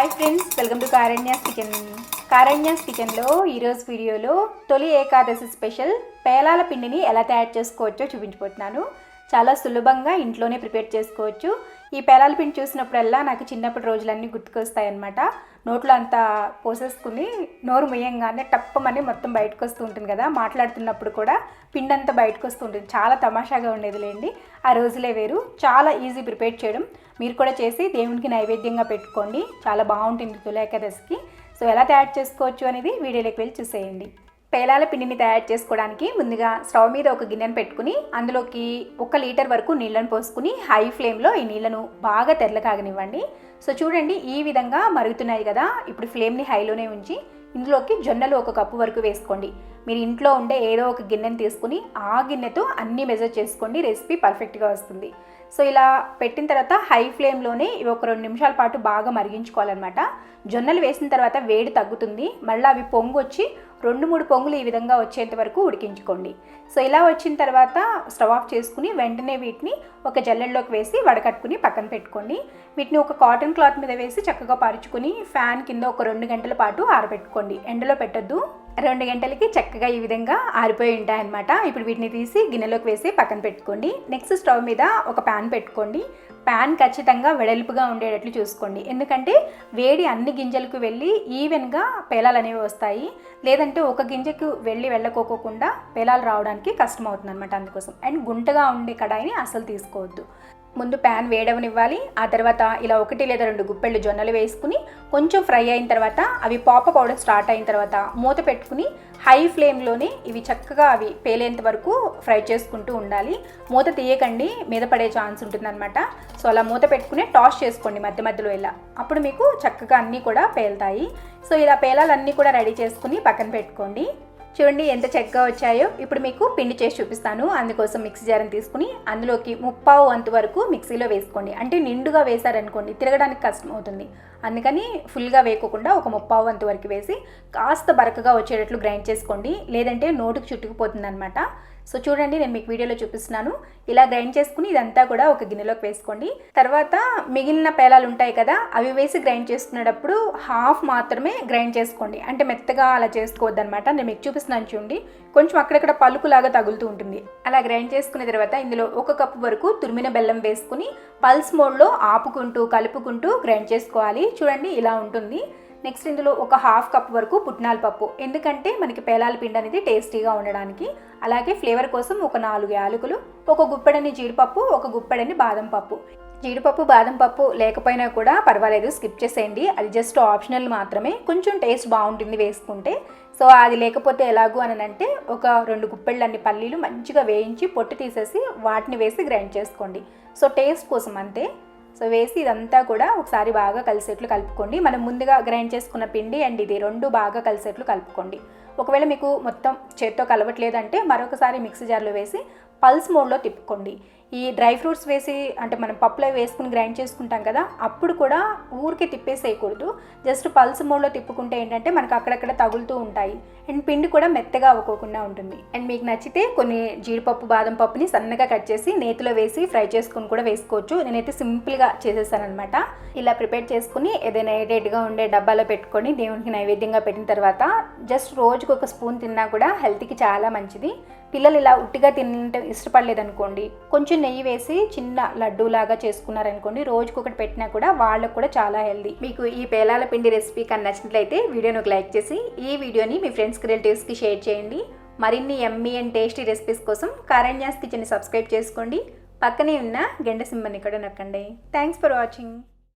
Hi friends welcome to Karanya's kitchen Karanya's కిచెన్లో ఈరోజు వీడియోలో తొలి ఏకాదశి స్పెషల్ పేలాల పిండిని ఎలా తయారు చేసుకోవచ్చో చూపించబోతున్నాను. చాలా సులభంగా ఇంట్లోనే ప్రిపేర్ చేసుకోవచ్చు. ఈ పేలాల పిండి చూసినప్పుడల్లా నాకు చిన్నప్పటి రోజులన్నీ గుర్తుకొస్తాయన్నమాట. నోట్లో అంతా పోసేసుకుని నోరు ముయ్యంగానే టప్పమని మొత్తం బయటకు వస్తూ ఉంటుంది కదా మాట్లాడుతున్నప్పుడు కూడా పిండి అంతా బయటకు వస్తూ ఉంటుంది. చాలా తమాషాగా ఉండేదిలేండి. ఆ రోజులే వేరు. చాలా ఈజీ ప్రిపేర్ చేయడం. మీరు కూడా చేసి దేవునికి నైవేద్యంగా పెట్టుకోండి. చాలా బాగుంటుంది తులేకదశకి. సో ఎలా తయారు చేసుకోవచ్చు అనేది వీడియోలోకి వెళ్ళి చూసేయండి. పేలాల పిండిని తయారు చేసుకోవడానికి ముందుగా స్టవ్ మీద ఒక గిన్నెను పెట్టుకుని అందులోకి ఒక లీటర్ వరకు నీళ్ళను పోసుకుని హై ఫ్లేమ్లో ఈ నీళ్ళను బాగా తెరలకాగనివ్వండి సో చూడండి ఈ విధంగా మరుగుతున్నాయి కదా. ఇప్పుడు ఫ్లేమ్ని హైలోనే ఉంచి ఇందులోకి జొన్నలు ఒక కప్పు వరకు వేసుకోండి. మీరు ఇంట్లో ఉండే ఏదో ఒక గిన్నెను తీసుకుని ఆ గిన్నెతో అన్నీ మెజర్ చేసుకోండి. రెసిపీ పర్ఫెక్ట్గా వస్తుంది. సో ఇలా పెట్టిన తర్వాత హై ఫ్లేమ్లోనే ఇవి ఒక రెండు నిమిషాల పాటు బాగా మరిగించుకోవాలన్నమాట. జొన్నలు వేసిన తర్వాత వేడి తగ్గుతుంది. మళ్ళీ అవి పొంగు వచ్చి రెండు మూడు పొంగులు ఈ విధంగా వచ్చేంత వరకు ఉడికించుకోండి. సో ఇలా వచ్చిన తర్వాత స్టవ్ ఆఫ్ చేసుకుని వెంటనే వీటిని ఒక జల్లెల్లోకి వేసి వడకట్టుకుని పక్కన పెట్టుకోండి. వీటిని ఒక కాటన్ క్లాత్ మీద వేసి చక్కగా పరుచుకుని ఫ్యాన్ కింద ఒక రెండు గంటల పాటు ఆరబెట్టుకోండి. ఎండలో పెట్టద్దు. రెండు గంటలకి చక్కగా ఈ విధంగా ఆరిపోయి ఉంటాయి అనమాట ఇప్పుడు వీటిని తీసి గిన్నెలోకి వేసి పక్కన పెట్టుకోండి. నెక్స్ట్ స్టవ్ మీద ఒక ప్యాన్ పెట్టుకోండి. ప్యాన్ ఖచ్చితంగా వెడల్పుగా ఉండేటట్లు చూసుకోండి. ఎందుకంటే వేడి అన్ని గింజలకు వెళ్ళి ఈవెన్గా పేలాలు అనేవి వస్తాయి. లేదంటే ఒక గింజకు వెళ్ళి వెళ్ళకోకుండా పేలాలు రావడానికి కష్టం అవుతుంది అనమాట అందుకోసం. అండ్ గుంటగా ఉండే కడాయిని అసలు తీసుకోవద్దు. ముందు ప్యాన్ వేడవనివ్వాలి. ఆ తర్వాత ఇలా ఒకటి లేదా రెండు గుప్పెళ్ళు జొన్నలు వేసుకుని కొంచెం ఫ్రై అయిన తర్వాత అవి పాప పౌడర్ స్టార్ట్ అయిన తర్వాత మూత పెట్టుకుని హై ఫ్లేమ్లోనే ఇవి చక్కగా అవి పేలేంత వరకు ఫ్రై చేసుకుంటూ ఉండాలి. మూత తీయకండి మీద పడే ఛాన్స్ ఉంటుందన్నమాట. సో అలా మూత పెట్టుకుని టాస్ చేసుకోండి మధ్య మధ్యలో ఇలా. అప్పుడు మీకు చక్కగా అన్నీ కూడా పేలుతాయి. సో ఇలా పేలాలన్నీ కూడా రెడీ చేసుకుని పక్కన పెట్టుకోండి. చూడండి ఎంత చక్కగా వచ్చాయో. ఇప్పుడు మీకు పిండి చేసి చూపిస్తాను. అందుకోసం మిక్సీ జార్ని తీసుకుని అందులోకి ముప్పావు వంతు వరకు మిక్సీలో వేసుకోండి. అంటే నిండుగా వేశారనుకోండి తిరగడానికి కష్టం అవుతుంది. అందుకని ఫుల్గా వేయకుండా ఒక ముప్పావు వంతు వరకు వేసి కాస్త బరకగా వచ్చేటట్లు గ్రైండ్ చేసుకోండి. లేదంటే నోటుకు చుట్టుకుపోతుంది అనమాట సో చూడండి నేను మీకు వీడియోలో చూపిస్తున్నాను. ఇలా గ్రైండ్ చేసుకుని ఇదంతా కూడా ఒక గిన్నెలోకి వేసుకోండి. తర్వాత మిగిలిన పేలాలు ఉంటాయి కదా అవి వేసి గ్రైండ్ చేసుకునేటప్పుడు హాఫ్ మాత్రమే గ్రైండ్ చేసుకోండి. అంటే మెత్తగా అలా చేసుకోవద్దు అనమాట నేను మీకు చూపిస్తున్నాను చూడండి. కొంచెం అక్కడక్కడ పలుకులాగా తగులుతూ ఉంటుంది. అలా గ్రైండ్ చేసుకున్న తర్వాత ఇందులో ఒక కప్పు వరకు తురిమిన బెల్లం వేసుకుని పల్స్ మోడ్లో ఆపుకుంటూ కలుపుకుంటూ గ్రైండ్ చేసుకోవాలి. చూడండి ఇలా ఉంటుంది. నెక్స్ట్ ఇందులో ఒక హాఫ్ కప్ వరకు పుట్నాల పప్పు. ఎందుకంటే మనకి పేలాల పిండి అనేది టేస్టీగా ఉండడానికి. అలాగే ఫ్లేవర్ కోసం ఒక నాలుగు యాలకులు ఒక గుప్పెడని జీడిపప్పు ఒక గుప్పెడని బాదం పప్పు. జీడిపప్పు బాదం పప్పు లేకపోయినా కూడా పర్వాలేదు స్కిప్ చేసేయండి. అది జస్ట్ ఆప్షనల్ మాత్రమే. కొంచెం టేస్ట్ బాగుంటుంది వేసుకుంటే. సో అది లేకపోతే ఎలాగూ అని అంటే ఒక రెండు గుప్పెళ్ళన్ని పల్లీలు మంచిగా వేయించి పొట్టు తీసేసి వాటిని వేసి గ్రైండ్ చేసుకోండి. సో టేస్ట్ కోసం అంతే. సో వేసి ఇదంతా కూడా ఒకసారి బాగా కలిసేట్లు కలుపుకోండి. మనం ముందుగా గ్రైండ్ చేసుకున్న పిండి అండ్ ఇది రెండు బాగా కలిసేట్లు కలుపుకోండి. ఒకవేళ మీకు మొత్తం చేత్తో కలవట్లేదంటే మరొకసారి మిక్సీ జార్లో వేసి పల్స్ మోడ్లో తిప్పుకోండి. ఈ డ్రై ఫ్రూట్స్ వేసి అంటే మనం పప్పులో వేసుకుని గ్రైండ్ చేసుకుంటాం కదా అప్పుడు కూడా ఊరికే తిప్పేసేయకూడదు. జస్ట్ పల్స్ మోడ్లో తిప్పుకుంటే ఏంటంటే మనకు అక్కడక్కడ తగులుతూ ఉంటాయి. అండ్ పిండి కూడా మెత్తగా అవ్వకోకుండా ఉంటుంది. అండ్ మీకు నచ్చితే కొన్ని జీడిపప్పు బాదం పప్పుని సన్నగా కట్ చేసి నేతిలో వేసి ఫ్రై చేసుకుని కూడా వేసుకోవచ్చు. నేనైతే సింపుల్గా చేసేసాను అనమాట ఇలా ప్రిపేర్ చేసుకుని ఏదైనా ఎయిడెడ్గా ఉండే డబ్బాలో పెట్టుకొని దేవునికి నైవేద్యంగా పెట్టిన తర్వాత జస్ట్ రోజుకు ఒక స్పూన్ తిన్నా కూడా హెల్త్కి చాలా మంచిది. పిల్లలు ఇలా ఉట్టిగా తినటం ఇష్టపడలేదనుకోండి కొంచెం నెయ్యి వేసి చిన్న లడ్డూ లాగా చేసుకున్నారనుకోండి రోజుకొకటి పెట్టినా కూడా వాళ్ళకు కూడా చాలా హెల్దీ. మీకు ఈ పేలాల పిండి రెసిపీ కానీ నచ్చినట్లయితే వీడియోని ఒక లైక్ చేసి ఈ వీడియోని మీ ఫ్రెండ్స్కి రిలేటివ్స్కి షేర్ చేయండి. మరిన్ని ఎమ్మీ అండ్ టేస్టీ రెసిపీస్ కోసం కరణ్యాస్ కిచెన్ని సబ్స్క్రైబ్ చేసుకోండి. పక్కనే ఉన్న గెండ సింబల్ని కూడా నొక్కండి. Thanks for watching.